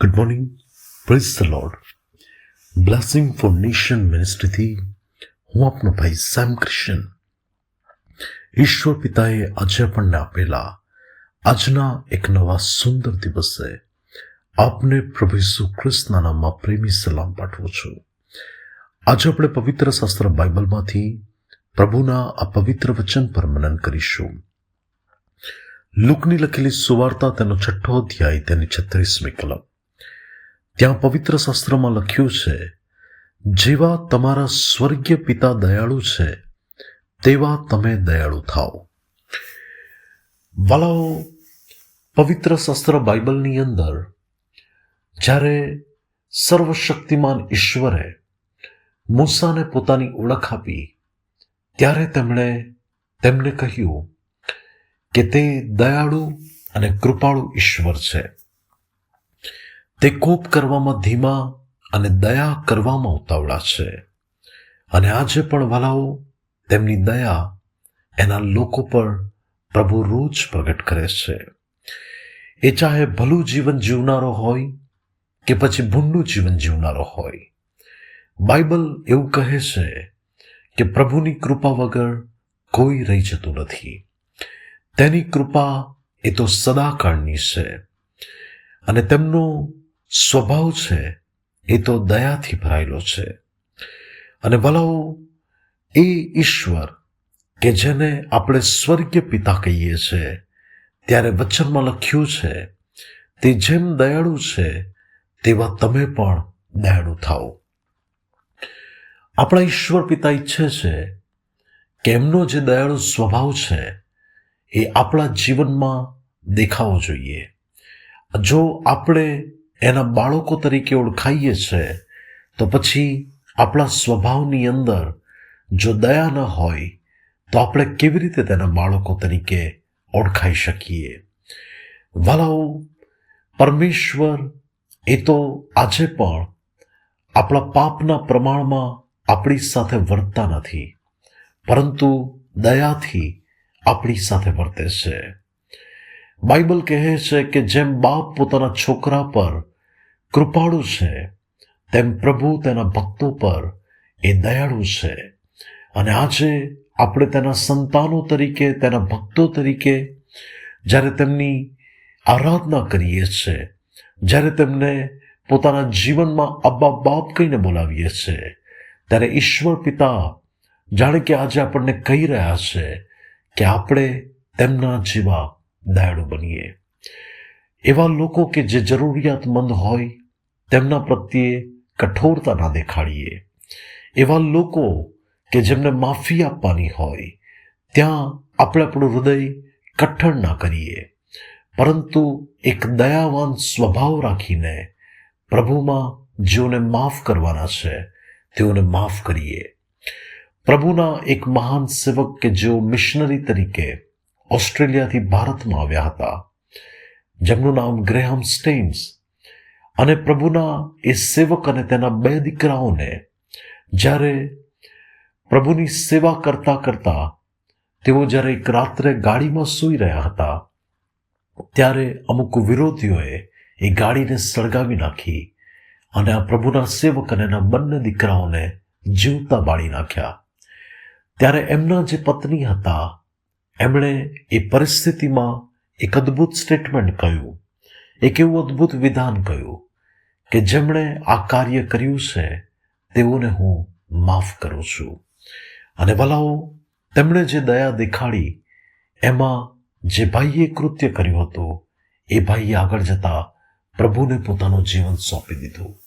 Good morning praise the lord blessing for nation મિનિસ્ટ્રીથી હું આપનો ભાઈ સેમ ક્રિશ્ચન ઈશ્વર પિતાએ આજે આપણને આપેલા આજના એક નવા સુંદર દિવસે આપને પ્રભુ ઈસુ ખ્રિસ્તના નામમાં પ્રેમી સલામ પાઠવું છું. આજે આપણે પવિત્ર શાસ્ત્ર બાઇબલમાંથી પ્રભુના આ પવિત્ર વચન પર મનન કરીશું. લુકની લખેલી સુવાર્તા તેનો છઠ્ઠો અધ્યાય તેની છત્રીસમી કલમ. ત્યાં પવિત્ર શાસ્ત્રમાં લખ્યું છે, જેવા તમારા સ્વર્ગીય પિતા દયાળુ છે, તેવા તમે દયાળુ થાઓ. વાલાઓ, પવિત્ર શાસ્ત્ર બાઇબલની અંદર, જ્યારે સર્વશક્તિમાન ઈશ્વરે મૂસાને પોતાની ઓળખ આપી, ત્યારે તેમણે તેમને કહ્યું કે તે દયાળુ અને કૃપાળુ ઈશ્વર છે. તે કોપ કરવામાં ધીમા અને દયા કરવામાં ઉતાવળા છે. અને આજે પણ વાલાઓ, તેમની દયા એના લોકો પર પ્રભુ રોજ પ્રગટ કરે છે. એ ચાહે ભલું જીવન જીવનારો હોય કે પછી ભૂંડું જીવન જીવનારો હોય. બાઇબલ એવું કહે છે કે પ્રભુની કૃપા વગર કોઈ રહી જતું નથી. તેની કૃપા એ તો સદાકાળની છે. અને તેમનો સ્વભાવ છે, એ તો દયાથી ભરાયેલો છે. અને ભલાઓ, એ ઈશ્વર કે જેને આપણે સ્વર્ગીય પિતા કહીએ છીએ ત્યારે વચનમાં લખ્યું છે, તે જેમ દયાળુ છે, તેવા તમે પણ દયાળુ થાઓ. આપણા ઈશ્વર પિતા ઈચ્છે છે કે એમનો જે દયાળુ સ્વભાવ છે, એ આપણા જીવનમાં દેખાવો જોઈએ. જો આપણે એના બાળકો તરીકે ઓળખાઈએ છે, તો પછી આપણા સ્વભાવની અંદર જો દયા ન હોય, તો આપણે કેવી રીતે તેના બાળકો તરીકે ઓળખાઈ શકીએ? વાલાઓ, પરમેશ્વર એ તો આજે પણ આપણા પાપના પ્રમાણમાં આપણી સાથે વર્તતા નથી, પરંતુ દયાથી આપણી સાથે વર્તે છે. બાઇબલ કહે છે કે જેમ બાપ પોતાના છોકરા પર કૃપાળુ છે. તેમ પ્રભુ તેના ભક્તો પર એ દયાળુ છે. અને આજે આપણે તેના સંતાનો તરીકે, તેના ભક્તો તરીકે જ્યારે તેમની આરાધના કરીએ છીએ, જ્યારે તેમને પોતાના જીવનમાં અબ્બા બાપ કહીને બોલાવીએ છીએ, ત્યારે ઈશ્વર પિતા જાણે કે આજે આપણને કહી રહ્યા છે કે આપણે તેમના જેવા દયાળુ બનીએ. એવા લોકો કે જે જરૂરિયાતમંદ હોય તેમના પ્રત્યે કઠોરતા ના દેખાડીએ. એવા લોકો કે જેમને માફી આપવાની હોય, ત્યાં આપણે આપણું હૃદય કઠણ ના કરીએ. પરંતુ એક દયાવાન સ્વભાવ રાખીને પ્રભુમાં જેઓને માફ કરવાના છે, તેઓને માફ કરીએ. પ્રભુના એક મહાન સેવક કે જેઓ મિશનરી તરીકે ઓસ્ટ્રેલિયાથી ભારતમાં આવ્યા હતા, જેમનું નામ ગ્રેહમ સ્ટેન્સ અને પ્રભુના એ સેવક અને તેના બે દીકરાઓને જ્યારે પ્રભુની સેવા કરતા કરતા તેઓ જ્યારે એક રાત્રે ગાડીમાં સૂઈ રહ્યા હતા, ત્યારે અમુક વિરોધીઓએ એ ગાડીને સળગાવી નાખી અને આ પ્રભુના સેવક અને એના બંને દીકરાઓને જીવતા બાળી નાખ્યા. ત્યારે એમના જે પત્ની હતા, એમણે એ પરિસ્થિતિમાં એક અદ્ભુત સ્ટેટમેન્ટ કહ્યું, એક એવું અદ્ભુત વિધાન કહ્યું કે જેમણે આ કાર્ય કર્યું છે, તેઓને હું માફ કરું છું. અને ભલાઓ, તેમણે જે દયા દેખાડી, એમાં જે ભાઈએ કૃત્ય કર્યું હતું, એ ભાઈએ આગળ જતા પ્રભુને પોતાનું જીવન સોંપી દીધું.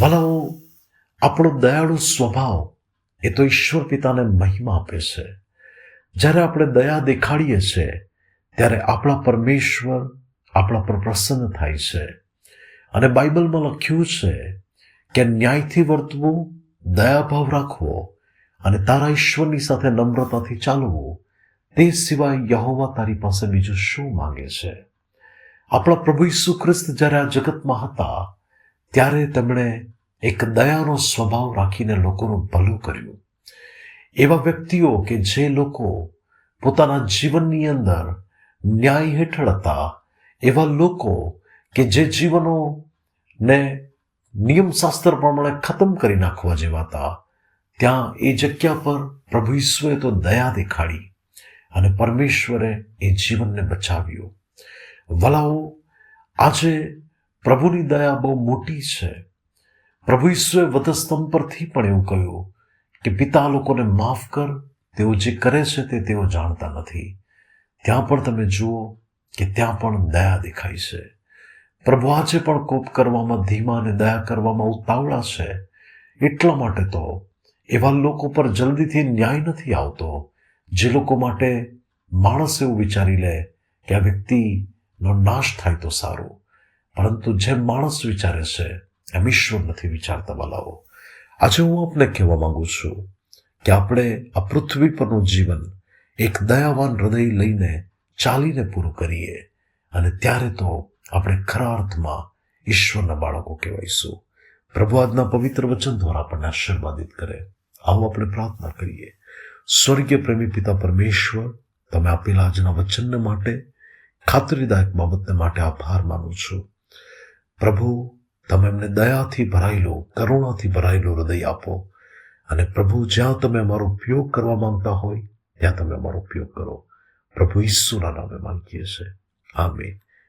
ભલાઓ, આપણો દયાળુ સ્વભાવ એ તો ઈશ્વર પિતાને મહિમા આપે છે. જ્યારે આપણે દયા દેખાડીએ છીએ ત્યારે આપણા પરમેશ્વર આપણા પર પ્રસન્ન થાય છે. અને બાઇબલમાં લખ્યું છે કે ન્યાયથી વર્તવું, દયાભાવ રાખવો અને તારા ઈશ્વરની સાથે નમ્રતાથી ચાલવું, તે સિવાય યહોવા તારી પાસે બીજું શું માંગે છે? આપણા પ્રભુ ઈસુ ખ્રિસ્ત જ્યારે આ જગતમાં હતા, ત્યારે તેમણે એક દયાનો સ્વભાવ રાખીને લોકોનું ભલું કર્યું. એવા વ્યક્તિઓ કે જે લોકો પોતાના જીવનની અંદર ન્યાય હેઠળ હતા, એવા લોકો કે જે જીવનોને નિયમશાસ્ત્ર પ્રમાણે ખતમ કરી નાખવા જેવા હતા, ત્યાં એ જગ્યા પર પ્રભુ ઈશ્વરે તો દયા દેખાડી અને પરમેશ્વરે એ જીવનને બચાવ્યું. વલાઓ, આજે પ્રભુની દયા બહુ મોટી છે. પ્રભુ ઈશ્વરે વધસ્તંભ પરથી પણ એવું કહ્યું કે પિતા લોકોને માફ કર, તેઓ જે કરે છે તે તેઓ જાણતા નથી. ત્યાં પણ તમે જુઓ કે ત્યાં પણ દયા દેખાય છે. પ્રભુ આજે પણ કોપ કરવામાં, ધીમા અને દયા કરવામાં ઉતાવળા છે. એટલા માટે તો એવા લોકો પર જલ્દીથી ન્યાય નથી આવતો, જે લોકો માટે માણસ એવું વિચારી લે કે આ વ્યક્તિનો નાશ થાય તો સારું. પરંતુ જેમ માણસ વિચારે છે, એમ ઈશ્વર નથી વિચારતા વાલાઓ. આજે હું આપને કહેવા માગું છું કે આપણે આ પૃથ્વી પરનું જીવન એક દયાવાન હૃદય લઈને ચાલીને પૂરું કરીએ. અને ત્યારે તો આપણે ખરા અર્થમાં ઈશ્વરના બાળકો કહેવાઈશું. પ્રભુ આજના પવિત્ર વચન દ્વારા આપણને આશીર્વાદિત કરે. આવો આપણે પ્રાર્થના કરીએ. સ્વર્ગીય પ્રેમી પિતા પરમેશ્વર, તમે આપેલા આજના વચનને માટે, ખાતરીદાયક બાબતને માટે આભાર માનું છું. પ્રભુ, તમે એમને દયાથી ભરાયેલો, કરુણાથી ભરાયેલો હૃદય આપો. અને પ્રભુ, જ્યાં તમે અમારો ઉપયોગ કરવા માંગતા હોય, ત્યાં તમે અમારો ઉપયોગ કરો. પ્રભુ ઈસુના નામે માંગીએ છીએ. આમીન.